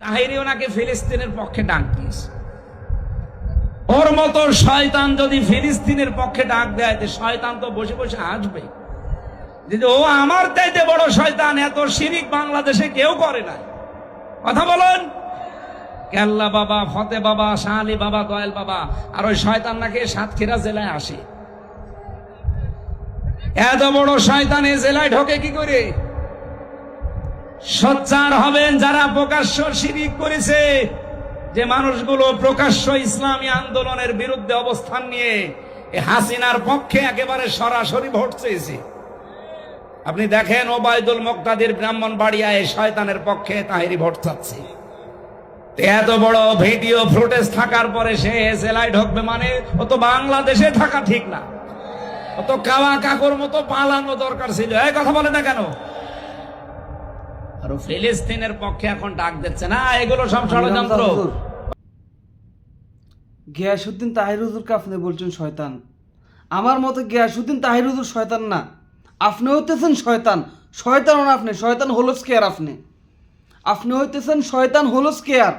তাহিরি ওনাকে ফিলিস্তিনের পক্ষে ডাক দিয়েছে। ওর মতো শয়তান যদি ফিলিস্তিনের পক্ষে ডাক দেয় শয়তান তো বসে বসে আসবে যে ও আমার চাইতে বড় শয়তান, এত শিরিক বাংলাদেশে কেউ করে না কথা বলুন। কেল্লা বাবা, ফতে বাবা শাহালি বাবা, দয়াল বাবা, আর ওই শয়তান নাকি সাতক্ষীরা জেলায় আসে। এত বড় শয়তান এ জেলায় ঢোকে কি করে? সোচ্চার হবেন যারা প্রকাশ্য শিরিক করেছে। যে মানুষগুলো প্রকাশ্য ইসলামী আন্দোলনের বিরুদ্ধে অবস্থান নিয়ে হাসিনার পক্ষে একেবারে সরাসরি ভোট চেয়েছে। আপনি দেখেন ওবায়দুল মুক্তাদির ব্রাহ্মণ বাড়িয়ায় শয়তানের পক্ষে তাহিরি ভোট চাচ্ছে। এত বড় ভিডিও ফুটেজ থাকার পরে সে জেলায় ঢুকবে মানে ও তো বাংলাদেশে থাকা ঠিক না। ও তো কাওয়া কাকুর মতো পালানো দরকার ছিল। এই কথা বলে না কেন? আর ফিলিস্তিনের পক্ষে এখন ডাক দিচ্ছে। না এগুলো সব ষড়যন্ত্র। গিয়াসুদ্দিন আপনি বলছেন শয়তান? আমার মতে গিয়াসুদ্দিন তাহিরুজুর শয়তান না। আপনি হইতেছেন শয়তান। শয়তান হন আপনি শয়তান হলো স্কেয়ার আপনি। আপনি হইতেছেন শয়তান হলো স্কেয়ার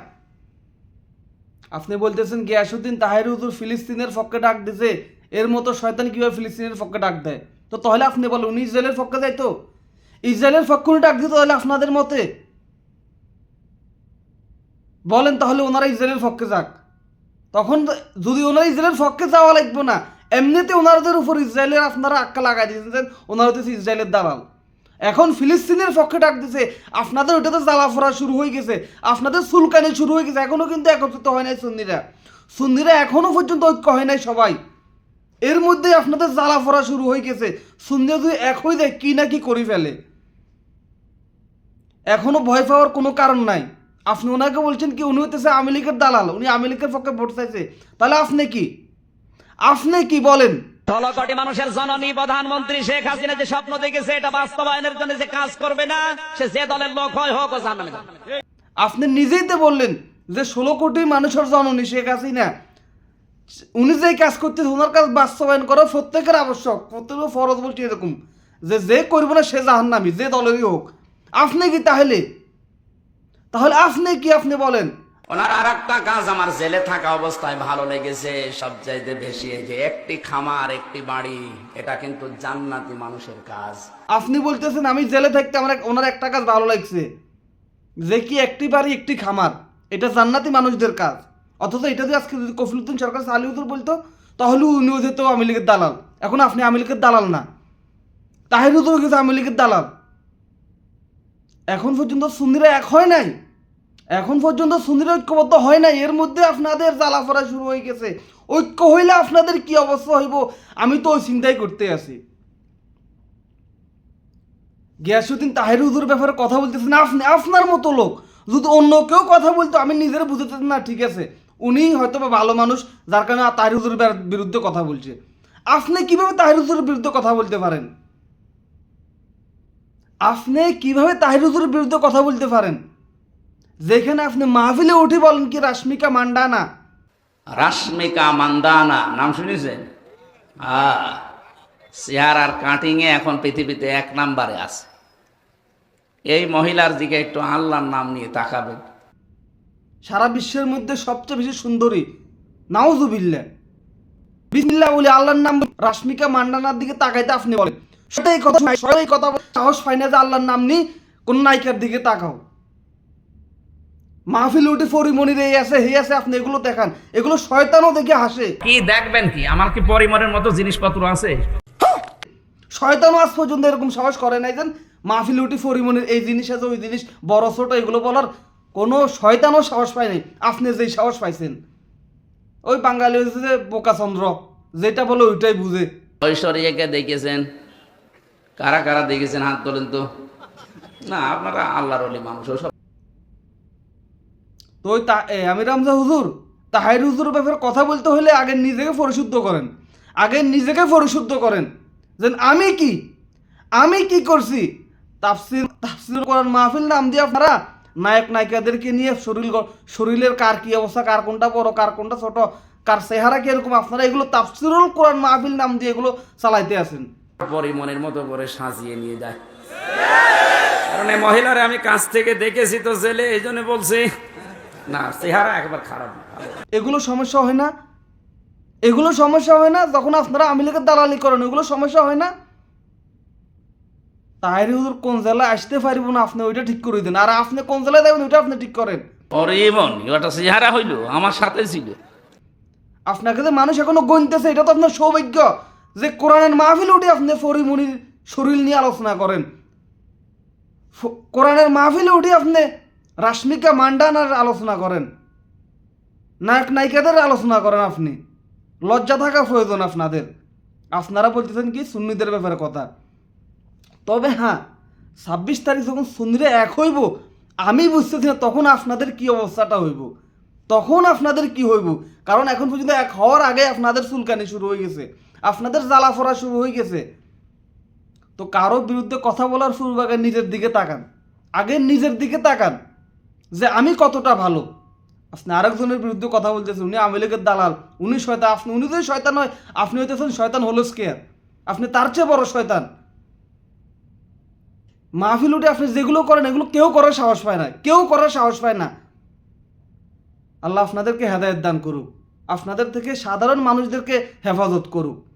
আপনি বলতেছেন গিয়াসুদ্দিন তাহির হুজুর ফিলিস্তিনের পক্ষে ডাক দিছে এর মতো শয়তান কীভাবে ফিলিস্তিনের পক্ষে ডাক দেয়? তো তাহলে আপনি বলেন উনি ইসরায়েলের পক্ষে যাইতো? ইসরায়েলের পক্ষে ডাক দিত তাহলে আপনাদের মতে? বলেন তাহলে ওনারা ইসরায়েলের পক্ষে যাক। তখন যদি ওনারা ইসরায়েলের পক্ষে যাওয়া লাগবে না, এমনিতে ওনাদের উপর ইসরায়েলের আপনারা আক্কা লাগাই দিয়েছেন ওনারা হচ্ছে ইসরায়েলের দালাল। এখন ফিলিস্তিনের পক্ষে ডাক দিছে, আপনাদের ওটাতে জ্বালা ফোড়া শুরু হয়ে গেছে, আপনাদের সুলকানি শুরু হয়ে গেছে, এখনও কিন্তু একত্রিত হয় নাই সুন্নিরা। সুন্নিরা এখনও পর্যন্ত ঐক্য হয় নাই সবাই। এর মধ্যে আপনাদের জ্বালা ফোড়া শুরু হয়ে গেছে, সুন্নিরা যদি এক হয়ে যায় কি না কি করে ফেলে? এখনও ভয় পাওয়ার কোনো কারণ নাই। আপনি ওনাকে বলছেন কি উনি হইতেছে আওয়ামী লীগের দালাল উনি আওয়ামী লীগের পক্ষে ভোট চাইছে। তাহলে আপনি কি? আপনি কি বলেন? ষোলো কোটি মানুষের জননী প্রধানমন্ত্রী শেখ হাসিনা যে স্বপ্ন দেখেছে এটা বাস্তবায়নের জন্য যে কাজ করবে না সে যে দলের লোক হয় হোক আপনি নিজেই তো বললেন যে ষোলো কোটি মানুষের জননী শেখ হাসিনা উনি যে কাজ করতে ওনার কাজ বাস্তবায়ন করা প্রত্যেকের আবশ্যক। প্রত্যেকের ফরজ বলছি এরকম। যে যে করব না সে জাহান্নামি যে দলেরই হোক। আপনি কি তাহলে? তাহলে আপনি কি আপনি বলেন? ওনার আর একটা কাজ আমার জেলে থাকা অবস্থায় ভালো লেগেছে সব চাইতে বেশি যে একটি খামার একটি বাড়ি এটা কিন্তু জান্নাতি মানুষের কাজ। আপনি বলতেছেন আমি জেলে থাকতে আমার ওনার একটা কাজ ভালো লাগছে যে কি একটি বাড়ি একটি খামার এটা জান্নাতি মানুষদের কাজ। অথচ এটা যদি আজকে যদি কফিলুদ্দিন সরকার সালিউদ্দিন বলতো তাহলে উনিও যেত আওয়ামী লীগের দালাল। এখন আপনি আওয়ামী লীগের দালাল না। তাহিরুদ্দিন কিন্তু আওয়ামী লীগের দালাল। এখন পর্যন্ত সুন্দিরা এক হয় নাই। এখন পর্যন্ত সুন্দিরা ঐক্যবদ্ধ হয় নাই। এর মধ্যে আপনাদের জ্বালা শুরু হয়ে গেছে। ঐক্য হইলে আপনাদের কি অবস্থা হইব? আমি তো ওই চিন্তাই করতে আছি। গিয়াসুদ্দিন তাহের হুজুর ব্যাপারে কথা বলতেছেন আপনি আপনার মতো লোক যদি অন্য কেউ কথা বলতো, আমি নিজের বুঝতে না, ঠিক আছে? উনি হয়তো বা ভালো মানুষ, যার কারণে তাহির হুজুরের বিরুদ্ধে কথা বলছে। আপনি কীভাবে তাহির হুজুরের বিরুদ্ধে কথা বলতে পারেন? আপনি কীভাবে তাহির হুজুরের বিরুদ্ধে কথা বলতে পারেন? যেখানে আপনি মাহফিলে উঠে বলেন কি রাশ্মিকা মান্ডানা রাশ্মিকা মান্দানা নাম শুনেছেন? চেয়ার আর কাটিং এ এখন পৃথিবীতে এক নাম্বারে আছে। এই মহিলার দিকে একটু আল্লাহর নাম নিয়ে তাকাবেন। সারা বিশ্বের মধ্যে সবচেয়ে বেশি সুন্দরী নাউজুবিল্লা বিসমিল্লাহ বলে আল্লাহর নাম রাশ্মিকা মান্ডানার দিকে তাকাইতে আপনি বলেন। সেটাই কথা সবাই কথা সাহস পাই না যে আল্লাহর নাম নি কোন নায়িকার দিকে তাকাও। মাহফিল উঠে ফরিমণির এই আছে হে আছে আপনি এগুলো দেখান। এগুলো শয়তানও দেখে হাসে। কি দেখবেন কি? আমার কি পরিমাণের মতো জিনিসপত্র আছে? শয়তানও আজ পর্যন্ত এরকম সাহস করে নাই যেন মাহফিল উঠে ফরিমণির এই জিনিস আছে ওই জিনিস বড় ছোট এগুলো বলার কোনো শয়তানও সাহস পায় নাই। আপনি যেই সাহস পাইছেন। ওই বাঙালি হচ্ছে যে বোকাচন্দ্র যেটা বলে ওইটাই বুঝে। ঐশ্বরিয়াকে দেখেছেন? কারা কারা দেখেছেন হাত তোলেন তো? না, আপনারা আল্লাহর অলি মানুষ, ওসব। তো আমি রামজা হুজুর, তাহাইর হুজুরের ব্যাপারে কথা বলতে হলে আগে নিজেকে পরিশুদ্ধ করেন। আগে নিজেকে পরিশুদ্ধ করেন। যে আমি কি? আমি কি করছি? তাফসির তাফসির করার মাহফিল নাম দিয়ে আপনারা নায়ক, নায়িকাদেরকে নিয়ে শরীর শরীরের কার কি অবস্থা, কার কোনটা বড়, কার কোনটা ছোট, কার চেহারা কীরকম, আপনারা এগুলো তাফসিরুল কোরআন মাহফিল নাম দিয়ে এগুলো চালাইতে আছেন। পরিমনের মতো করে সাজিয়ে নিয়ে যায়। কারণ এই মহিলারে আমি কাছ থেকে দেখেছি তো জেলে এই জন্য বলছি না চেহারা একবার খারাপ। এগুলো সমস্যা হয় না। এগুলো সমস্যা হয় না যখন আপনারা আওয়ামী লীগের দালালি করেন এগুলো সমস্যা হয় না। তাইরে হুজুর কোন জেলায় আসতে পারব না আপনি ওইটা ঠিক করে দিন। আর আপনি কোন জেলায় দেবেন ওইটা আপনি ঠিক করেন। এমন ওটা চেহারা হইল আমার সাথে ছিল। আপনাকে যে মানুষ এখনও গণতেছে এটা তো আপনার সৌভাগ্য। যে কোরআনের মাহফিল উঠে আপনি ফরিমনির শরীর নিয়ে আলোচনা করেন। কোরআনের মাহফিলে উঠে আপনি রাশ্মিকা মান্ডানার আলোচনা করেন। নায়ক নায়িকাদের আলোচনা করেন আপনি। লজ্জা থাকা প্রয়োজন আপনাদের। আপনারা বলতেছেন কি, সুন্নিদের ব্যাপারে কথা। তবে হ্যাঁ ছাব্বিশ তারিখ যখন সুন্নিরা এক হইব, আমি বুঝতেছি না তখন আপনাদের কি অবস্থাটা হইব। তখন আপনাদের কি হইব? কারণ এখন পর্যন্ত এক হওয়ার আগে আপনাদের চুলকানি শুরু হয়ে গেছে। আপনাদের জ্বালা ফোড়া শুরু হয়ে গেছে। তো কারও বিরুদ্ধে কথা বলার শুরু আগে নিজের দিকে তাকান। আগে নিজের দিকে তাকান যে আমি কতটা ভালো। আপনি আরেকজনের বিরুদ্ধে কথা বলতেছেন, উনি আওয়ামী লীগের দালাল, উনি শয়তান, আপনি, উনি যদি শয়তান হয়, আপনি হইতেছেন শয়তান হলো স্কেয়ার। আপনি তার চেয়ে বড় শয়তান। মাহফিল উঠে আপনি যেগুলো করেন, এগুলো কেউ করার সাহস পায় না, কেউ করার সাহস পায় না। আল্লাহ আপনাদেরকে হেদায়ত দান করুক। আপনাদের থেকে সাধারণ মানুষদেরকে হেফাজত করুক।